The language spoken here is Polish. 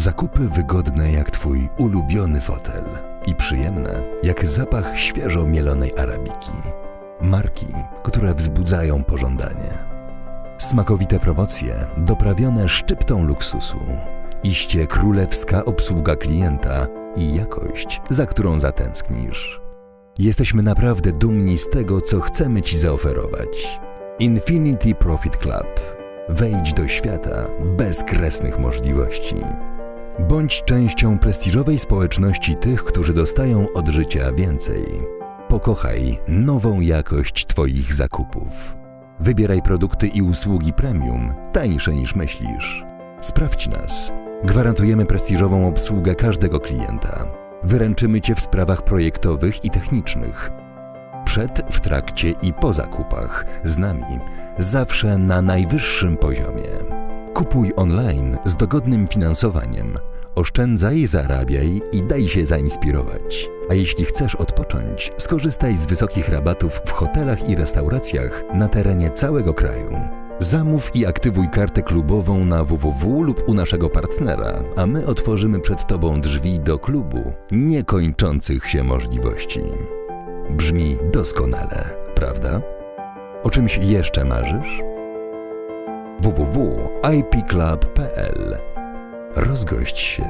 Zakupy wygodne jak Twój ulubiony fotel i przyjemne jak zapach świeżo mielonej arabiki. Marki, które wzbudzają pożądanie. Smakowite promocje doprawione szczyptą luksusu. Iście królewska obsługa klienta i jakość, za którą zatęsknisz. Jesteśmy naprawdę dumni z tego, co chcemy Ci zaoferować. Infinity Profit Club. Wejdź do świata bezkresnych możliwości. Bądź częścią prestiżowej społeczności tych, którzy dostają od życia więcej. Pokochaj nową jakość Twoich zakupów. Wybieraj produkty i usługi premium, tańsze niż myślisz. Sprawdź nas. Gwarantujemy prestiżową obsługę każdego klienta. Wyręczymy Cię w sprawach projektowych i technicznych. Przed, w trakcie i po zakupach z nami zawsze na najwyższym poziomie. Kupuj online z dogodnym finansowaniem. Oszczędzaj, zarabiaj i daj się zainspirować. A jeśli chcesz odpocząć, skorzystaj z wysokich rabatów w hotelach i restauracjach na terenie całego kraju. Zamów i aktywuj kartę klubową na www lub u naszego partnera, a my otworzymy przed Tobą drzwi do klubu niekończących się możliwości. Brzmi doskonale, prawda? O czymś jeszcze marzysz? www.ipclub.pl Rozgość się